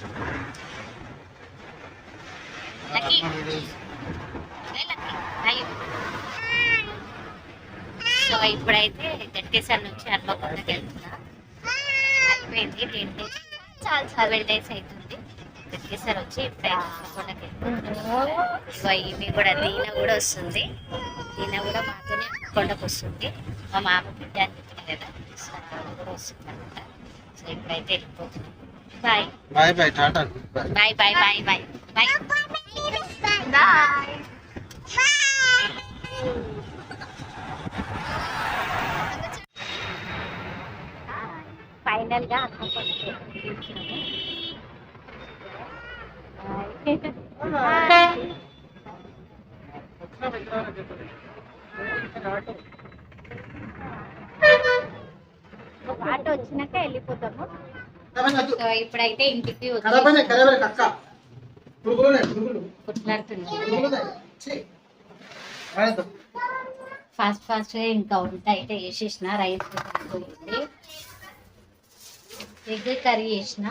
So ఇప్పుడైతే గట్కేసారి నుంచి హన్మకొండకి వెళ్తున్నా. అయిపోయింది టెన్ డేస్. చాలా సెవెన్ డేస్ అవుతుంది గట్కేసారి వచ్చి ఇప్పుడైతే హన్మకొండకి వెళ్తున్నాను ఇగో ఈమె కూడా దీన కూడా వస్తుంది. దీన కూడా మాతోనే కొండకు వస్తుంది. మా మామ బిడ్డ అని చెప్పిన కదా. సో కూడా వస్తుంది అనమాట సో ఇప్పుడైతే వెళ్ళిపోతున్నాం. Bye bye bye tata bye bye bye bye bye bye ఫైనల్గా ఆటో వచ్చినాక వెళ్ళిపోతాము. ఇప్పుడైతే ఇంటికి ఫాస్ట్ ఫాస్ట్ ఇంకా వంట అయితే వేసేసిన రైస్ పోయింది ఎగ్ కర్రీ చేసిన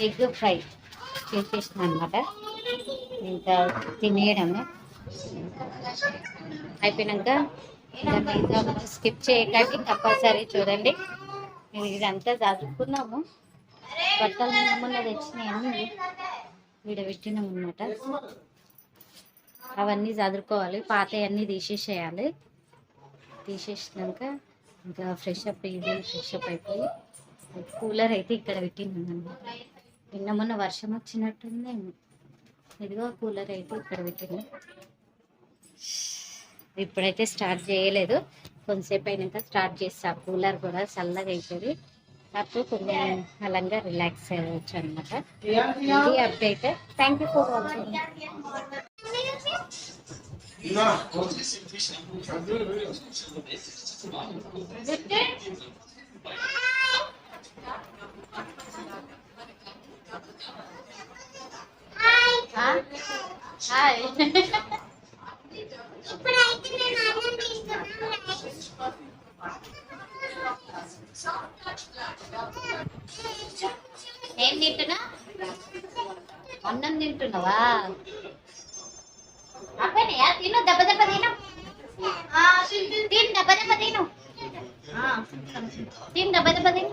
ఎగ్ ఫ్రై చేసేసిన అనమాట ఇంకా తినేయడమే. అయిపోయినాక స్కిప్ చేయకండి. కంపల్సరీ చూడండి. ఇదంతా చదువుకున్నాము. బట్టలు నిన్న మొన్న తెచ్చినాయని విడబెట్టినాం అనమాట అవన్నీ చదువుకోవాలి. పాత అన్నీ తీసేసేయాలి. తీసేసినాక ఇంకా ఫ్రెష్ అప్ ఇది ఫ్రెష్ అప్ అయిపోయి కూలర్ అయితే ఇక్కడ పెట్టిందన్నమాట నిన్న మొన్న వర్షం వచ్చినట్టుంది. ఇదిగో కూలర్ అయితే ఇక్కడ పెట్టినాం. ఇప్పుడైతే స్టార్ట్ చేయలేదు. కొంతసేపు అయినాక స్టార్ట్ చేస్తా. కూలర్ కూడా చల్లగా అవుతుంది అప్పుడు కొంచెం అలంగా రిలాక్స్ అవ్వచ్చు అనమాట ఇది update thank you for watching hi ఏం తింటున్నా? అన్నం తింటున్నావా? అబ్బనయ్యా తిను దెబ్బ దెబ్బ తిను. తిను దెబ్బ దెబ్బ తిను. తిను దెబ్బ దెబ్బ తిను.